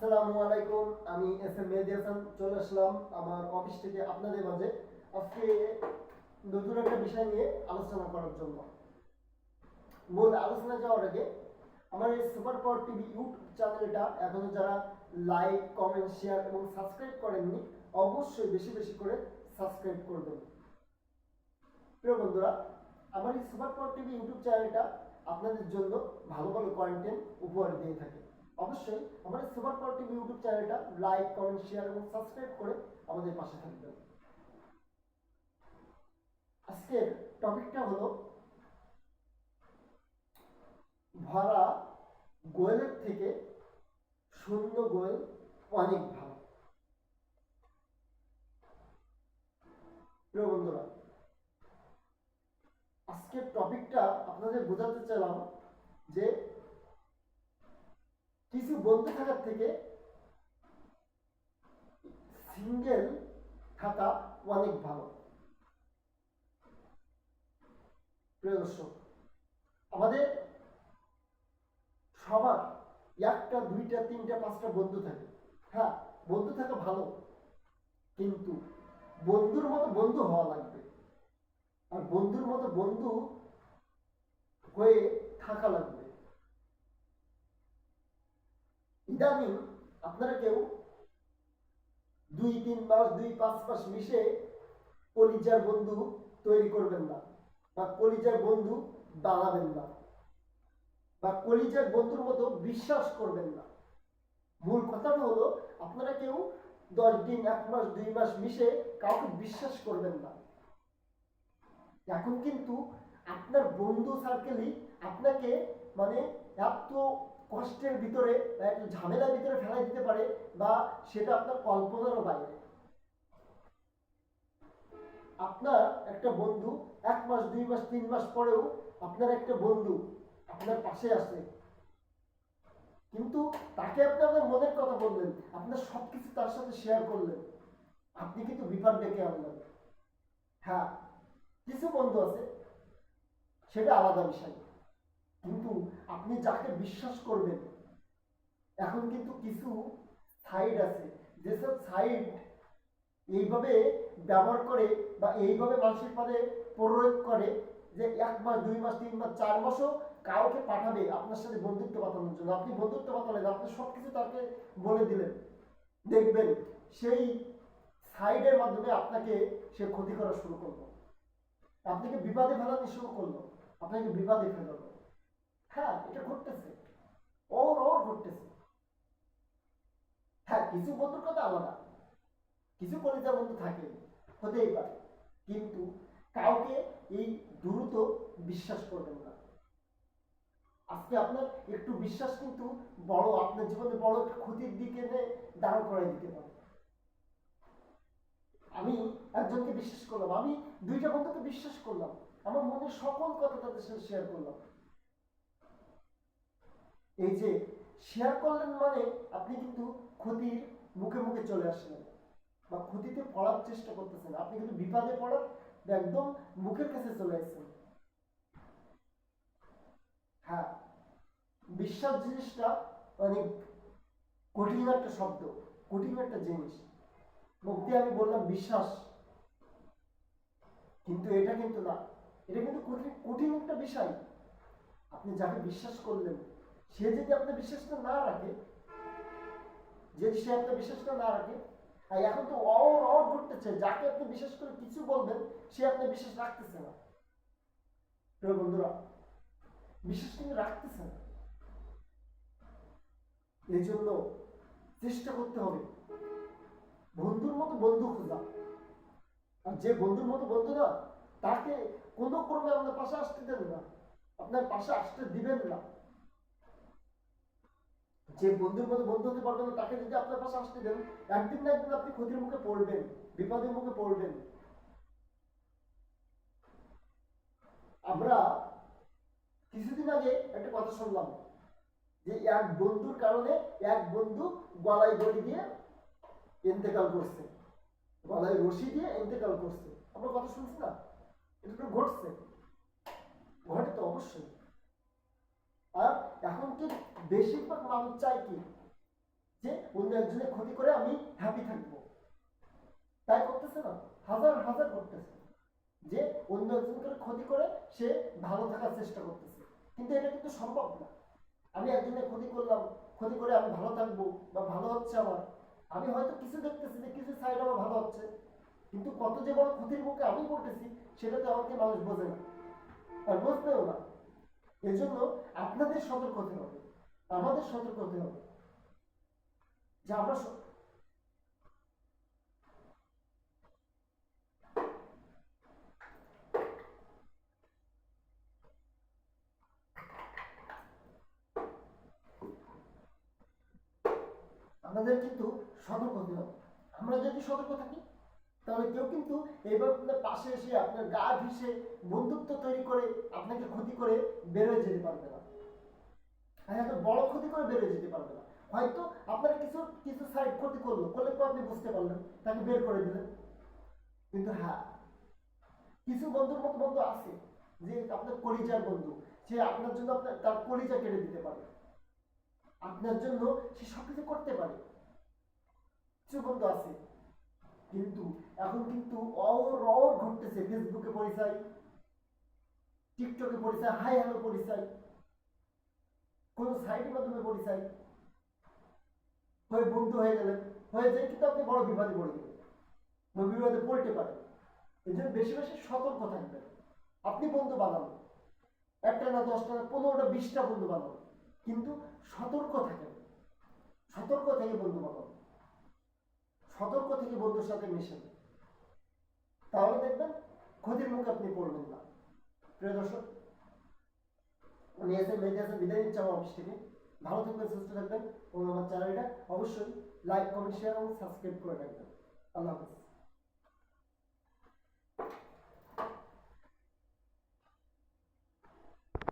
আসসালামু আলাইকুম, আমি এস এম মেহেদি হাসান, চলে আসলাম আমার অফিস থেকে আপনাদের মাঝে। আজকে নতুন একটা বিষয় নিয়ে আলোচনা করার জন্য। মূল আলোচনা যাওয়ার আগে, আমার এই সুপার পাওয়ার টিভি ইউটিউব চ্যানেলটা এখনও যারা লাইক কমেন্ট শেয়ার এবং সাবস্ক্রাইব করেননি, অবশ্যই বেশি বেশি করে সাবস্ক্রাইব করবেন। প্রিয় বন্ধুরা, আমার এই সুপার পাওয়ার টিভি ইউটিউব চ্যানেলটা আপনাদের জন্য ভালো ভালো কন্টেন্ট উপহার দিয়ে থাকে। অবশ্যই আমাদের সুপার পাওয়ার টিভি ইউটিউব চ্যানেলটা লাইক, কমেন্ট, শেয়ার এবং সাবস্ক্রাইব করে আমাদের পাশে থাকবেন। আজকের টপিকটা হলো ভরা গোয়েলের থেকে শূন্য গোয়েল অনেক ভালো। প্রিয় বন্ধুরা, আজকের টপিকটা আপনাদের বোঝাতে চাইলাম যে কিছু বন্ধু থাকার থেকে সিঙ্গেল থাকা অনেক ভালো। প্রিয় আমাদের সবার একটা, দুইটা, তিনটা, পাঁচটা বন্ধু থাকে। হ্যাঁ বন্ধু থাকা ভালো, কিন্তু বন্ধুর মতো বন্ধু হওয়া লাগবে। আর বন্ধুর মতো বন্ধু হয়ে থাকা লাগবে। ইদানিং আপনারা কেউ দুই, তিন মাস, দুই, পাঁচ মাস মিশে কলিজার বন্ধু তৈরি করবেন না বা কলিজার বন্ধু দাঁড়াবেন না বা কলিজার বন্ধুর মতো বিশ্বাস করবেন না। মূল কথাটা হলো আপনারা কেউ দশ দিন, এক মাস, দুই মাস মিশে কাউকে বিশ্বাস করবেন না। এখন কিন্তু আপনার বন্ধু সার্কেলই আপনাকে মানে এত কষ্টের ভিতরে বা একটু ঝামেলার ভিতরে ফেলাই দিতে পারে বা সেটা আপনার কল্পনারও বাইরে। আপনার একটা বন্ধু এক মাস, দুই মাস, তিন মাস পরেও আপনার একটা বন্ধু আপনার পাশে আসে কিন্তু তাকে আপনি আপনার মনের কথা বললেন, আপনার সবকিছু তার সাথে শেয়ার করলেন। আপনি কিন্তু বিপদ ডেকে আনলেন। হ্যাঁ কিছু বন্ধু আছে, সেটা আলাদা বিষয়। কিন্তু আপনি যাকে বিশ্বাস করবেন, এখন কিন্তু কিছু সাইড আছে। যেসব সাইড এইভাবে ব্যবহার করে বা এইভাবে মানুষের পদে প্রয়োগ করে যে এক মাস, দুই মাস, তিন মাস, চার মাসও কাউকে পাঠাবে, আপনার সাথে বন্ধুত্ব পাতানোর জন্য। আপনি বন্ধুত্ব পাতালেন আপনি সব কিছু তাকে বলে দিলেন। দেখবেন সেই সাইডের মাধ্যমে আপনাকে সে ক্ষতি করা শুরু করল। আপনাকে বিবাদে ফেলাতে শুরু করল। আপনাকে বিবাদে ফেলালো। হ্যাঁ এটা ঘটতেছে। ওর ওর ঘটতেছে। হ্যাঁ কিছু বন্ধুর কথা আলাদা। কিছু বন্ধু থাকে, হতেই পারে। কিন্তু কাউকে এই দ্রুত বিশ্বাস করবেন না। আজকে আপনার একটু বিশ্বাস কিন্তু বড়, আপনার জীবনে বড় একটা ক্ষতির দিকে দাঁড় করাই দিতে পারে। আমি একজনকে বিশ্বাস করলাম, আমি দুইটা বন্ধুকে বিশ্বাস করলাম। আমার মনের সকল কথা তাদের সাথে শেয়ার করলাম। এই যে শেয়ার করলেন মানে আপনি কিন্তু ক্ষতির মুখে মুখে চলে আসলেন বা ক্ষতিতে পড়ার চেষ্টা করতেছেন। আপনি কিন্তু বিপদে পড়ার একদম মুখের কাছে চলে আসছেন। হ্যাঁ বিশ্বাস জিনিসটা অনেক কঠিন একটা শব্দ, কঠিন একটা জিনিস। মুক্তি আমি বললাম বিশ্বাস। কিন্তু এটা কিন্তু না। এটা কিন্তু কঠিন কঠিন একটা বিষয়। আপনি যাকে বিশ্বাস করলেন সে যদি আপনার বিশ্বাসটা না রাখে, যদি সে আপনার বিশ্বাসটা না রাখে, আর এখন তো অর অর ঘটতেছে, যাকে আপনি বিশ্বাস করে কিছু বলবেন, সে আপনার বিশ্বাস রাখতেছে না। বন্ধুরা, বিশ্বাস কিন্তু রাখতেছে না। এই জন্য চেষ্টা করতে হবে। বন্ধুর মতো বন্ধু খোঁজা। আর যে বন্ধুর মতো বন্ধু না, তাকে কোনো ক্রমে আপনার পাশে আসতে দেন না। আপনার পাশে আসতে দিবেন না। যে বন্ধুর মতো বন্ধু হতে পারবেন না, তাকে যদি আপনার পাশে আসতে দেন, একদিন না একদিন আপনি ক্ষতির মুখে পড়বেন, বিপদের মুখে পড়বেন। আমরা কিছুদিন আগে একটা কথা শুনলাম, যে এক বন্ধুর কারণে এক বন্ধু গলায় দড়ি দিয়ে ইন্তেকাল করছে। গলায় রশি দিয়ে ইন্তেকাল করছে। আমরা কথা শুনছি না? এটা তো ঘটছে। ঘটে তো অবশ্যই। এখন কি বেশিরভাগ মানুষ চায় কি? যে অন্য একজনের ক্ষতি করে আমি হ্যাপি থাকব। তাই করতেছে না? হাজার হাজার করতেছে। যে অন্য একজনকে ক্ষতি করে সে ভালো থাকার চেষ্টা করতেছে। কিন্তু এটা কিন্তু সম্ভব না। আমি একজনের ক্ষতি করলাম, ক্ষতি করে আমি ভালো থাকব বা ভালো হচ্ছে আমার। আমি হয়তো কিছু দেখতেছি যে কিছু সাইড আমার ভালো হচ্ছে। কিন্তু কত যে বড় ক্ষতির মুখে আমি পড়তেছি, সেটা তো আমাকে মানুষ বোঝে না। আর বুঝতেও না। এজন্য আপনাদের সতর্ক হতে হবে। আমাদের সতর্ক হতে হবে। যে আমরা আমাদের কিন্তু সতর্ক হতে হবে। আমরা যদি সতর্ক থাকি তাহলে কেউ কিন্তু এইভাবে আপনার পাশে এসে আপনার গা ঘিসে বন্ধুত্ব তৈরি করে আপনাকে ক্ষতি করে বেরোয় যেতে পারবে না। আর বড় ক্ষতি করে বেরোয় যেতে পারবে না। হয়তো আপনার কিছু কিছু সাইড ক্ষতি করল, করলে তো আপনি বুঝতে পারলেন, তাকে বের করে দিলেন। কিন্তু হ্যাঁ কিছু বন্ধুর মতো বন্ধু আছে, যে আপনার কলিজার বন্ধু, সে আপনার জন্য আপনার, তার কলিজা কেটে দিতে পারে। আপনার জন্য সে সবকিছু করতে পারে। কিছু বন্ধু আছে কিন্তু এখন কিন্তু অর ঘটতেছে ফেসবুকে পরিচয়, টিকটকে পরিচয়, হাই হ্যালো পরিচয়, কোন সাইটের মাধ্যমে পরিচয়, হয়ে বন্ধু হয়ে গেলেন, হয়ে যায় কিন্তু আপনি বড় বিপদে পড়ে গেলেন বিপদে পড়তে পারেন। এই জন্য বেশি বেশি সতর্ক থাকবেন। আপনি বন্ধু বানান, একটা না দশটা না পনেরোটা, বিশটা বন্ধু বানান, কিন্তু সতর্ক থাকেন। সতর্ক থেকে বন্ধু বানান। সতর্ক থেকে বন্ধুর সাথে মিশেন। তাহলে দেখবেন, ক্ষতির মুখে আপনি পড়বেন না। প্রিয় দর্শক, আমি এসে মেয়েতে এসে বিদায় নিচ্ছি আমার অফিস থেকে। ভালো থাকবেন, সুস্থ থাকবেন। এবং আমার চ্যানেলটা অবশ্যই লাইক কমেন্ট শেয়ার এবং সাবস্ক্রাইব করে রাখবেন। আল্লাহ হাফিজ।